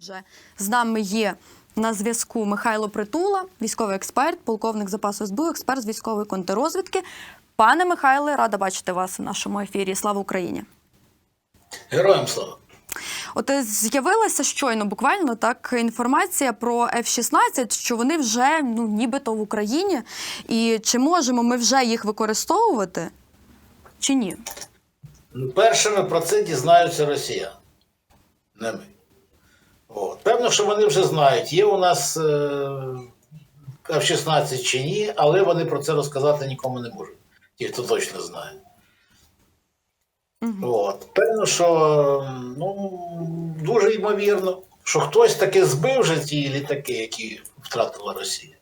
Вже з нами є на зв'язку Михайло Притула, військовий експерт, полковник запасу СБУ, експерт з військової контррозвідки. Пане Михайле, рада бачити вас в нашому ефірі. Слава Україні! Героям слава. От е, з'явилася щойно буквально так інформація про F-16, що вони вже ну нібито в Україні. І чи можемо ми вже їх використовувати, чи ні? Ну, Першими про це дізнаються росіяни. Не ми. От. Певно, що вони вже знають, є у нас е, F-16 чи ні, але вони про це розказати нікому не можуть. Ті, хто точно знає. От. Певно, що ну, дуже ймовірно, що хтось таки збив вже ті літаки, які втратила Росія.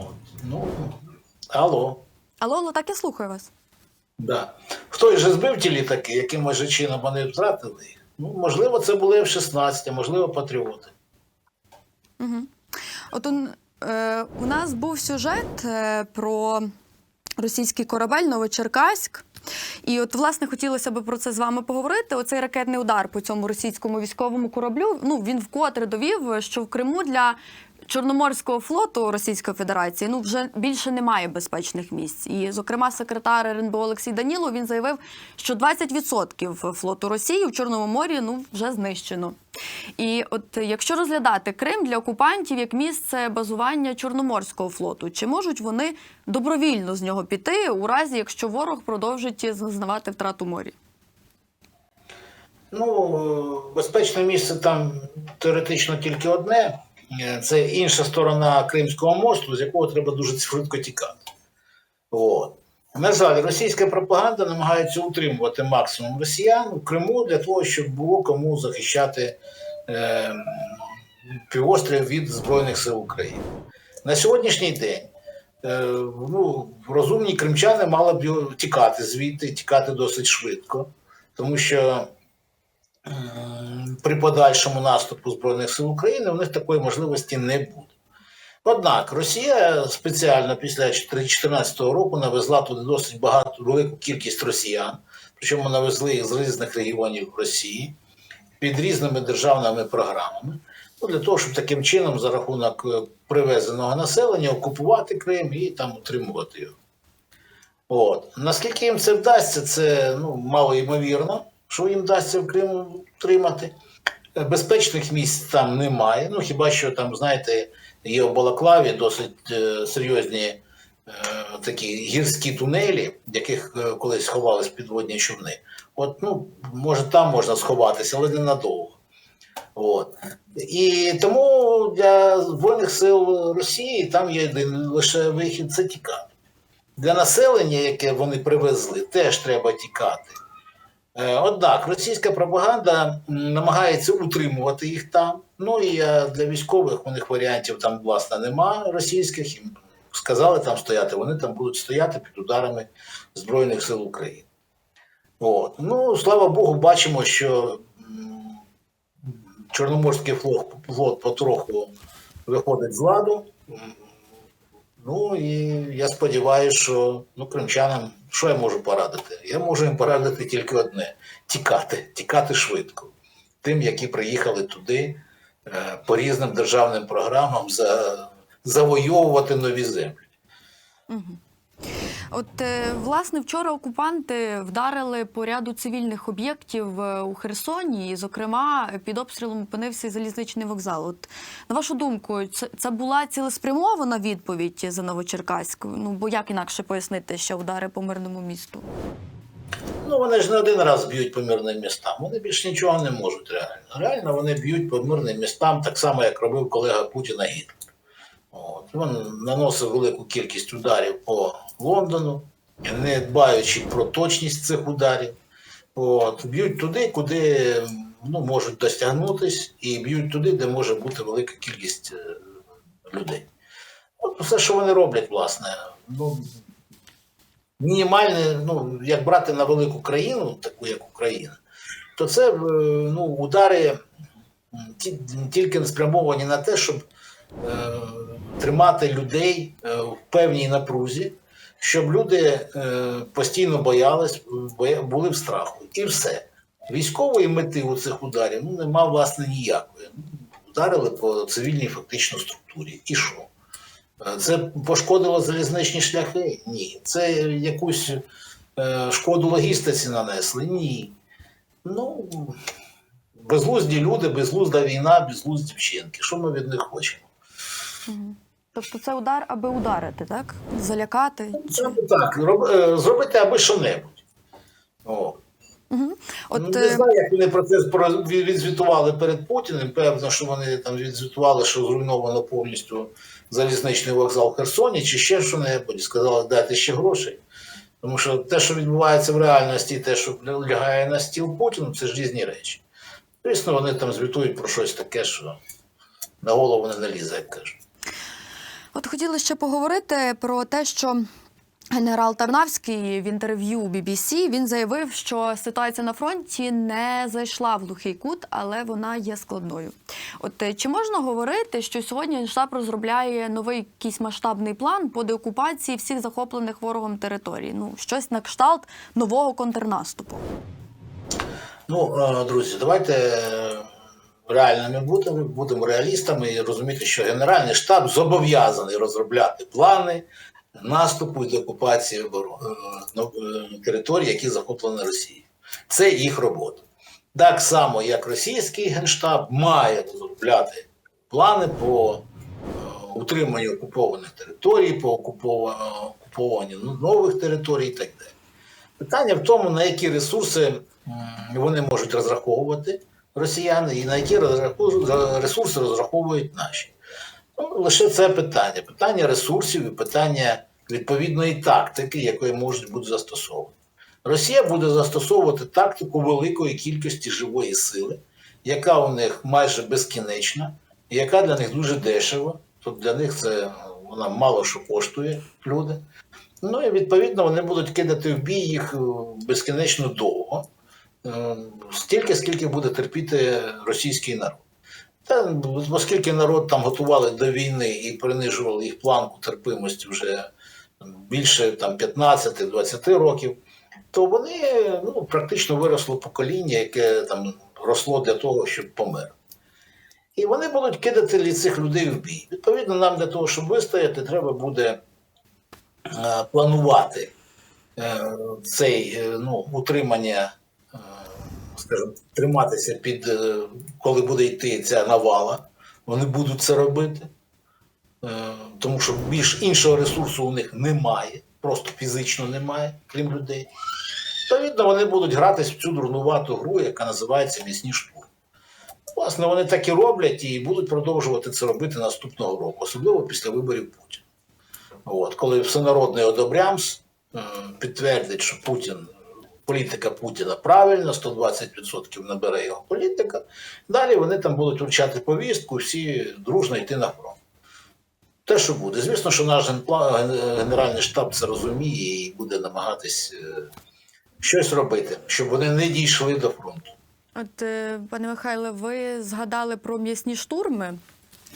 От. Ну, алло. Алло, алло, так я слухаю вас. Да. Хтось же збив ті літаки, якимось чином вони втратили їх. Ну, можливо, це були в 16 можливо, патріоти. От он, е, у нас був сюжет е, про російський корабель Новочеркаськ. І от, власне, хотілося б про це з вами поговорити. Оцей ракетний удар по цьому російському військовому кораблю. Ну він вкотре довів, що в Криму для Чорноморського флоту Російської Федерації ну вже більше немає безпечних місць. І, зокрема, секретар РНБО Олексій Данілов він заявив, що 20% флоту Росії в Чорному морі ну вже знищено. І от якщо розглядати Крим для окупантів як місце базування Чорноморського флоту, чи можуть вони добровільно з нього піти у разі, якщо ворог продовжить зазнавати втрату морі? Ну, безпечне місце там теоретично тільки одне. Е, Це інша сторона Кримського мосту, з якого треба дуже швидко тікати. От. На жаль, російська пропаганда намагається утримувати максимум росіян у Криму для того, щоб було кому захищати е, півострів від Збройних сил України. На сьогоднішній день е, ну, розумні кримчани мали б тікати звідти, тікати досить швидко, тому що при подальшому наступу Збройних сил України у них такої можливості не буде. Однак Росія спеціально після 2014 року навезла туди досить багато велику кількість росіян, причому навезли їх з різних регіонів Росії під різними державними програмами. Ну, для того, щоб таким чином за рахунок е, привезеного населення окупувати Крим і там утримувати його. От. Наскільки їм це вдасться, це ну, мало ймовірно, що їм вдасться в Криму утримати. Е, Безпечних місць там немає. Ну, хіба що там, знаєте, є в Балаклаві досить е, серйозні е, такі гірські тунелі, в яких е, колись ховались підводні човни. От, ну, може, там можна сховатися, але ненадовго. От. І тому для Збройних сил Росії там є один лише вихід це тікати. Для населення, яке вони привезли, теж треба тікати. Е, Однак російська пропаганда намагається утримувати їх там. Ну і е, для військових у них варіантів там, власне, нема російських. Їм сказали там стояти, вони там будуть стояти під ударами Збройних сил України. От. Ну, слава Богу, бачимо, що Чорноморський флот, флот потроху виходить з ладу. Ну і я сподіваюся, що ну, кримчанам, що я можу порадити? Я можу їм порадити тільки одне: тікати, тікати швидко. Тим, які приїхали туди е, по різним державним програмам за, завойовувати нові землі. От е, власне вчора окупанти вдарили по ряду цивільних об'єктів е, у Херсоні, і, зокрема, під обстрілом опинився залізничний вокзал. От на вашу думку, це, була цілеспрямована відповідь за Новочеркаськ? Ну бо як інакше пояснити, що удари по мирному місту? Ну, вони ж не один раз б'ють по мирним містам. Вони більше нічого не можуть реально. Реально вони б'ють по мирним містам так само, як робив колега Путіна Гітлер. От. Він наносив велику кількість ударів по Лондону, не дбаючи про точність цих ударів. От. Б'ють туди, куди ну, можуть достягнутись, і б'ють туди, де може бути велика кількість е, людей. От все, що вони роблять, власне. Ну, мінімальне, ну, як брати на велику країну, таку як Україна, то це е, ну, удари тільки спрямовані на те, щоб е, тримати людей е, в певній напрузі, щоб люди е, постійно боялись, були в страху. І все. Військової мети у цих ударів ну, нема власне ніякої. Ну, Ударили по цивільній фактично структурі. І що? Е, Це пошкодило залізничні шляхи? Ні. Це якусь е, шкоду логістиці нанесли? Ні. Ну, безглузді люди, безглузда війна, безглузді вчинки. Що ми від них хочемо? Тобто це удар, аби ударити, так? Залякати. Це так, е, зробити аби що-небудь. О. Угу. От, ну, не е, знаю, як вони про це відзвітували перед Путіним. Певно, що вони там відзвітували, що зруйновано повністю залізничний вокзал в Херсоні, чи ще що-небудь. Сказали, дайте ще грошей. Тому що те, що відбувається в реальності, те, що лягає на стіл Путіну, це ж різні речі. Звісно, вони там звітують про щось таке, що на голову не налізе, як кажуть. От хотіли ще поговорити про те, що генерал Тарнавський в інтерв'ю BBC він заявив, що ситуація на фронті не зайшла в глухий кут, але вона є складною. От е, чи можна говорити, що сьогодні Генштаб розробляє новий якийсь масштабний план по деокупації всіх захоплених ворогом територій? Ну щось на кшталт нового контрнаступу. Ну, е, друзі, давайте е, реальними будемо, будемо реалістами і розуміти, що Генеральний штаб зобов'язаний розробляти плани наступу і деокупації е, ну, е, територій, які захоплені Росією. Це їх робота. Так само, як російський генштаб має розробляти плани по е, утриманню окупованих територій, по окупова- окупованню нових територій і так далі. Питання в тому, на які ресурси вони можуть розраховувати росіяни, і на які ресурси розраховують наші. Ну, лише це питання. Питання ресурсів і питання відповідної тактики, якої можуть бути застосовані. Росія буде застосовувати тактику великої кількості живої сили, яка у них майже безкінечна, і яка для них дуже дешева. Тобто для них це вона мало що коштує люди. Ну і відповідно вони будуть кидати в бій їх е, безкінечно довго, стільки, скільки буде терпіти російський народ. Та, оскільки народ там готували до війни і принижували їх планку терпимості вже більше там 15-20 років, то вони ну, практично виросло покоління, яке там росло для того, щоб помер. І вони будуть кидати цих людей в бій. Відповідно, нам для того, щоб вистояти, треба буде е, планувати е, цей е, ну, утримання, е, скажімо, триматися під, е, коли буде йти ця навала. Вони будуть це робити, е, тому що більш іншого ресурсу у них немає, просто фізично немає, крім людей. Відповідно, вони будуть гратись в цю дурнувату гру, яка називається міцні штурми. Власне, вони так і роблять і будуть продовжувати це робити наступного року, особливо після виборів Путіна. От, коли всенародний одобрямс е, підтвердить, що Путін, політика Путіна правильна, 120% набере його політика, далі вони там будуть вручати повістку, всі дружно йти на фронт. Те, що буде. Звісно, що наш Генеральний штаб це розуміє і буде намагатись е, щось робити, щоб вони не дійшли до фронту. От, е, пане Михайле, ви згадали про м'ясні штурми.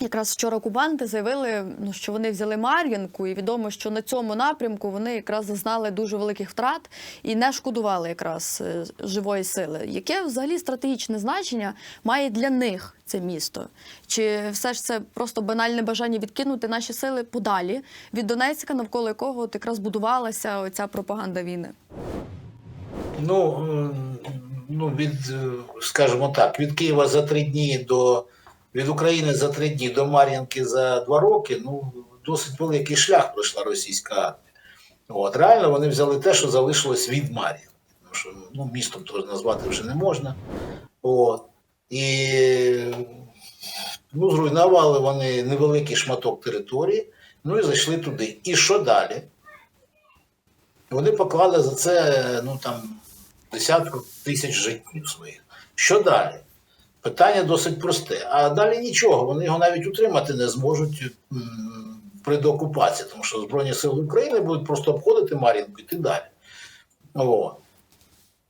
Якраз вчора окупанти заявили, ну, що вони взяли Мар'їнку, і відомо, що на цьому напрямку вони якраз зазнали дуже великих втрат і не шкодували якраз е, живої сили. Яке взагалі стратегічне значення має для них це місто? Чи все ж це просто банальне бажання відкинути наші сили подалі від Донецька, навколо якого от якраз будувалася оця пропаганда війни? Ну, ну від, е, скажімо так, від Києва за три дні до від України за три дні до Мар'їнки за два роки, ну, досить великий шлях пройшла російська армія. От, реально вони взяли те, що залишилось від Мар'їнки. Тому що ну, містом то назвати вже не можна. От. І ну, зруйнували вони невеликий шматок території, ну і зайшли туди. І що далі? Вони поклали за це ну, там, десятку тисяч життів своїх. Що далі? Питання досить просте. А далі нічого, вони його навіть утримати не зможуть при деокупації, тому що Збройні Сили України будуть просто обходити Мар'їнку і далі. О.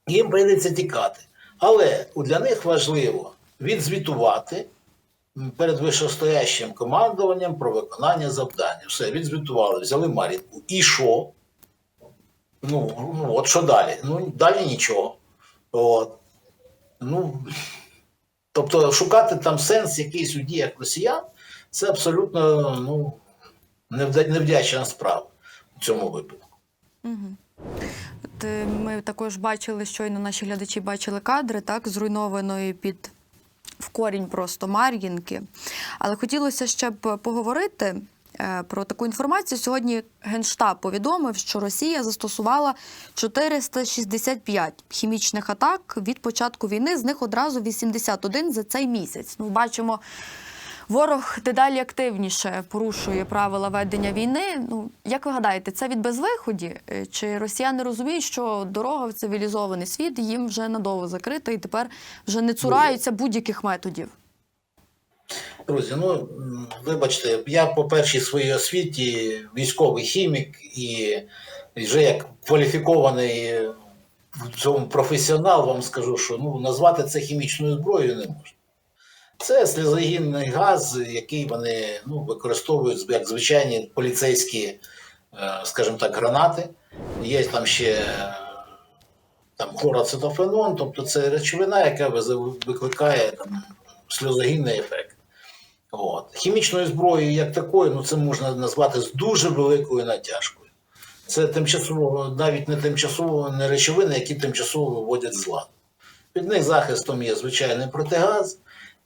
Їм прийдеться тікати. Але для них важливо відзвітувати перед вищостоящим командуванням про виконання завдання. Все, відзвітували, взяли Мар'їнку. І що? Ну, ну от що далі? Ну, далі нічого. От. Ну, тобто шукати там сенс якийсь у діях росіян, це абсолютно ну, невдячна справа в цьому випадку. Угу. От, е, ми також бачили, щойно наші глядачі бачили кадри так, зруйнованої під в корінь просто Мар'їнки. Але хотілося ще б поговорити про таку інформацію. Сьогодні Генштаб повідомив, що Росія застосувала 465 хімічних атак від початку війни, з них одразу 81 за цей місяць. Ну, бачимо. Ворог дедалі активніше порушує правила ведення війни. Ну як ви гадаєте, це від безвиході? Е, Чи росіяни розуміють, що дорога в цивілізований світ їм вже надовго закрита і тепер вже не цураються будь-яких методів? Друзі, ну вибачте, я по першій своїй освіті військовий хімік і вже як кваліфікований в цьому професіонал вам скажу, що ну, назвати це хімічною зброєю не можна. Це сльозогінний газ, який вони ну, використовують як звичайні поліцейські, е, скажімо так, гранати. Є там ще е, там, хлороацетофенон, тобто це речовина, яка викликає там, сльозогінний ефект. От. Хімічною зброєю, як такою, ну це можна назвати з дуже великою натяжкою. Це тимчасово, навіть не тимчасово не речовини, які тимчасово виводять з ладу. Під них захистом є звичайний протигаз,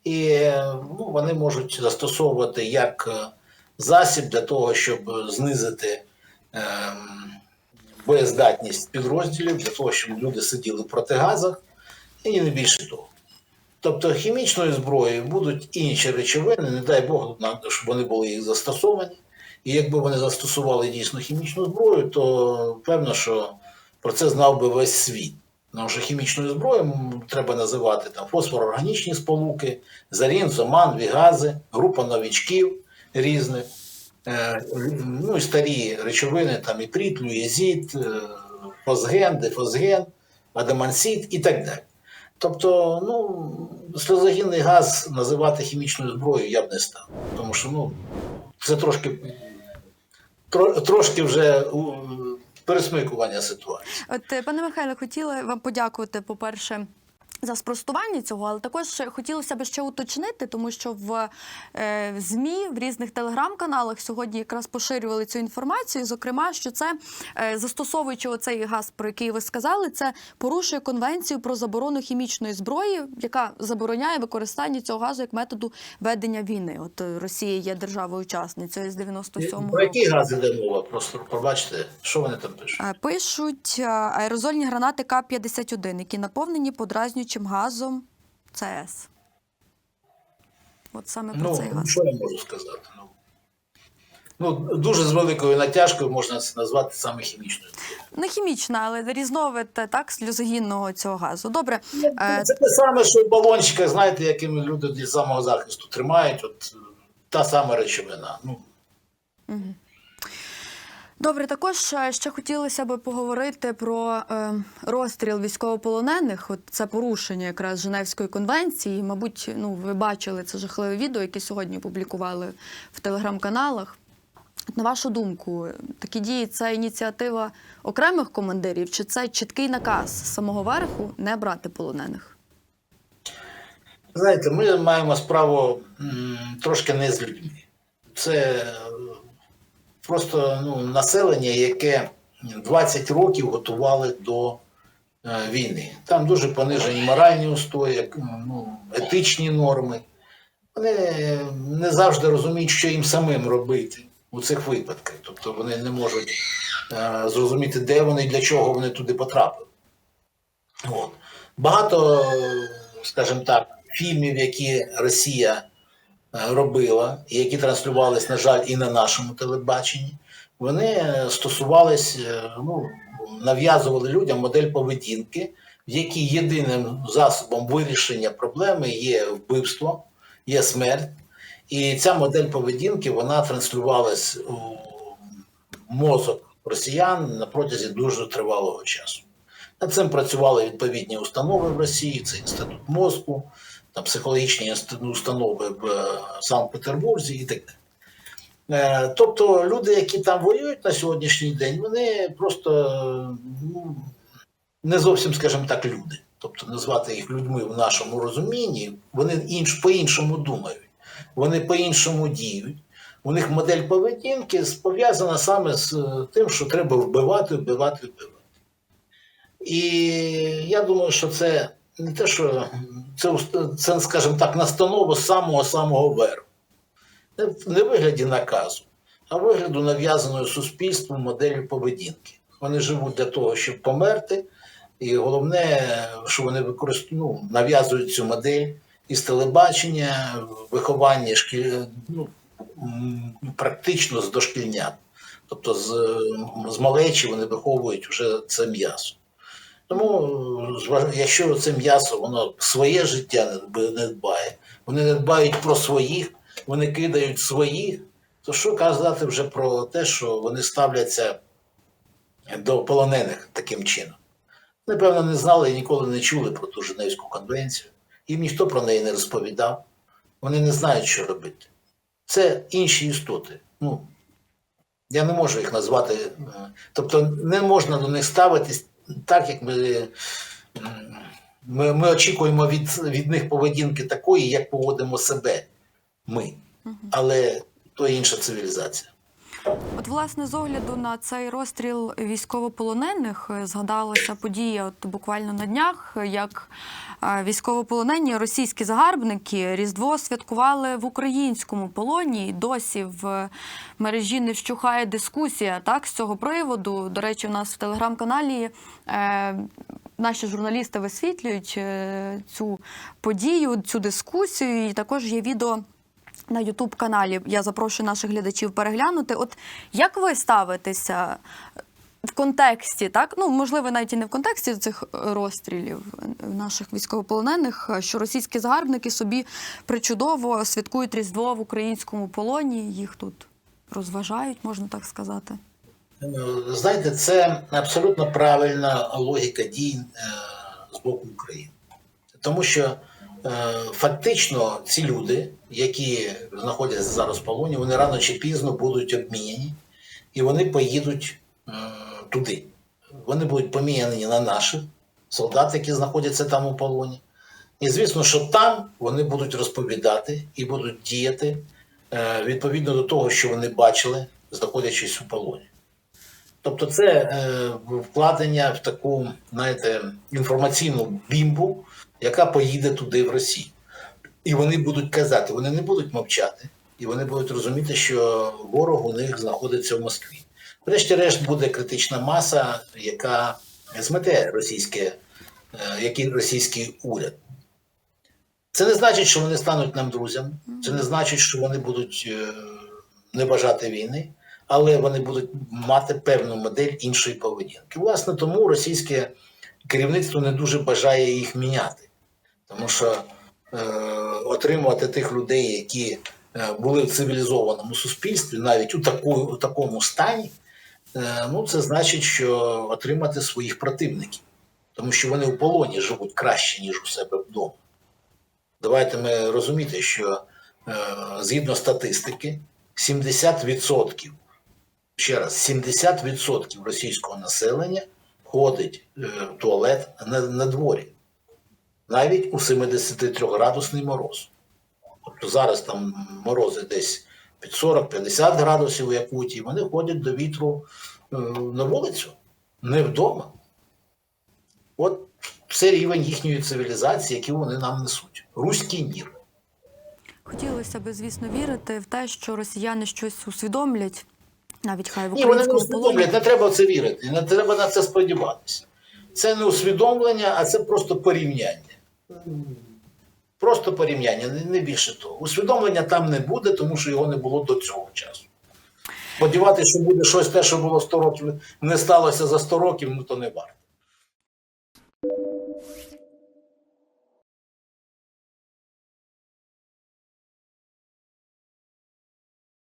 і е, ну, вони можуть застосовувати як е, засіб для того, щоб знизити ем, боєздатність підрозділів, для того, щоб люди сиділи в протигазах, і не більше того. Тобто хімічною зброєю будуть інші речовини, не дай Бог, щоб вони були їх застосовані. І якби вони застосували дійсно хімічну зброю, то певно, що про це знав би весь світ. Тому що хімічною зброєю треба називати там фосфорорганічні сполуки, зарін, зоман, вігази, група новічків різних, е, ну і старі речовини, там і пріт, люєзіт, е, фосген, дефосген, адамансит і так далі. Тобто, ну, сльозогінний газ називати хімічною зброєю я б не став. Тому що ну, це трошки, тро, трошки вже пересмикування ситуації. От, е, пане Михайле, хотіла вам подякувати, по-перше. За спростування цього, але також хотілося б ще уточнити, тому що в е, ЗМІ в різних телеграм-каналах сьогодні якраз поширювали цю інформацію. Зокрема, що це е, застосовуючи оцей газ, про який ви сказали, це порушує конвенцію про заборону хімічної зброї, яка забороняє використання цього газу як методу ведення війни. От е, Росія є державою-учасницею з 97-го Про який газ іде мова? Просто пробачте, що вони там пишуть. Пишуть аерозольні гранати К-51, які наповнені подразнюючим газом ЦС. От саме про Ну, цей газ. що я можу сказати? Ну, ну, дуже з великою натяжкою можна це назвати саме хімічною. Не хімічна, але різновид е, так, сльозогінного цього газу. Добре. Е, Це те саме, що в балончиках, знаєте, якими люди для самого захисту тримають, от та сама речовина. Ну, Добре, також е, ще хотілося б поговорити про е, розстріл військовополонених. От це порушення якраз Женевської конвенції. Мабуть, ну ви бачили це жахливе відео, яке сьогодні публікували в телеграм-каналах. На вашу думку, такі дії це ініціатива окремих командирів, чи це чіткий наказ самого верху не брати полонених? Знаєте, ми маємо справу трошки не з людьми. Це просто ну, населення, яке 20 років готували до е, війни. Там дуже понижені моральні устої, ну, етичні норми. Вони не завжди розуміють, що їм самим робити у цих випадках. Тобто вони не можуть е, зрозуміти, де вони і для чого вони туди потрапили. От. Багато, скажімо так, фільмів, які Росія робила, і які транслювались, на жаль, і на нашому телебаченні, вони е, стосувались, е, ну, нав'язували людям модель поведінки, в якій єдиним засобом вирішення проблеми є вбивство, є смерть. І ця модель поведінки вона транслювалась у мозок росіян на протязі дуже тривалого часу. Над цим працювали відповідні установи в Росії, це інститут мозку, там психологічні установи в е, Санкт-Петербурзі і так далі. Е, Тобто люди, які там воюють на сьогоднішній день, вони просто ну, не зовсім, скажімо так, люди. тобто назвати їх людьми в нашому розумінні, вони інш, по-іншому думають, вони по-іншому діють. У них модель поведінки пов'язана саме з е, тим, що треба вбивати, вбивати, вбивати. І я думаю, що це не те, що це, це скажімо так, настанова самого-самого верху. Не не вигляді наказу, а вигляду нав'язаної суспільством моделі поведінки. Вони живуть для того, щоб померти, і головне, що вони використовують, ну, нав'язують цю модель із телебачення, виховання шкіль... ну, практично з дошкільнят. Тобто з, з малечі вони виховують вже це м'ясо. Тому, якщо це м'ясо, воно своє життя не дбає, вони не дбають про своїх, вони кидають своїх, то що казати вже про те, що вони ставляться до полонених таким чином? Напевно, не знали і ніколи не чули про ту Женевську конвенцію. Їм ніхто про неї не розповідав. Вони не знають, що робити. Це інші істоти. Ну, я не можу їх назвати. е, Тобто не можна до них ставитись так, як ми, ми, ми очікуємо від, від них поведінки такої, як поводимо себе ми. Але то інша цивілізація. От, власне, з огляду на цей розстріл військовополонених е, згадалася подія от буквально на днях, як е, військовополонені російські загарбники Різдво святкували в українському полоні. І досі в мережі не вщухає дискусія так з цього приводу. До речі, у нас в телеграм-каналі. Е, Наші журналісти висвітлюють е, цю подію, цю дискусію, і також є відео на Ютуб каналі. Я запрошую наших глядачів переглянути. От як ви ставитеся в контексті, так ну можливо, навіть і не в контексті цих розстрілів наших військовополонених, що російські загарбники собі причудово святкують Різдво в українському полоні, їх тут розважають, можна так сказати. Е, Знаєте, це абсолютно правильна логіка дій е, з боку України. Тому що е, фактично ці люди, які знаходяться зараз в полоні, вони рано чи пізно будуть обміняні, і вони поїдуть е, туди. Вони будуть поміняні на наших солдат, які знаходяться там у полоні. І звісно, що там вони будуть розповідати і будуть діяти е, відповідно до того, що вони бачили, знаходячись у полоні. Тобто це е, вкладення в таку, знаєте, інформаційну бімбу, яка поїде туди в Росію. І вони будуть казати, вони не будуть мовчати, і вони будуть розуміти, що ворог у них знаходиться в Москві. Врешті-решт буде критична маса, яка змете російське, е, який російський уряд. Це не значить, що вони стануть нам друзями, це не значить, що вони будуть е, не бажати війни, але вони будуть мати певну модель іншої поведінки. Власне, тому російське керівництво не дуже бажає їх міняти, тому що е, отримувати тих людей, які е, були в цивілізованому суспільстві, навіть у, таку, у такому стані, е, ну це значить, що отримати своїх противників, тому що вони в полоні живуть краще, ніж у себе вдома. Давайте ми розуміти, що е, згідно статистики, 70%, ще раз, 70% російського населення ходить е, в туалет на, на дворі, навіть у 73-градусний мороз. Тобто зараз там морози десь під 40-50 градусів у Якутії, вони ходять до вітру е, на вулицю, не вдома. От це рівень їхньої цивілізації, який вони нам несуть. Руський мір. Хотілося б, звісно, вірити в те, що росіяни щось усвідомлять, навіть хай в Ні, вони не усвідомлять, не треба в це вірити, не треба на це сподіватися. Це не усвідомлення, а це просто порівняння. Просто порівняння, не- більше того. Усвідомлення там не буде, тому що його не було до цього часу. Сподіватися, що буде щось те, що було 100 років, не сталося за 100 років, ну то не варто.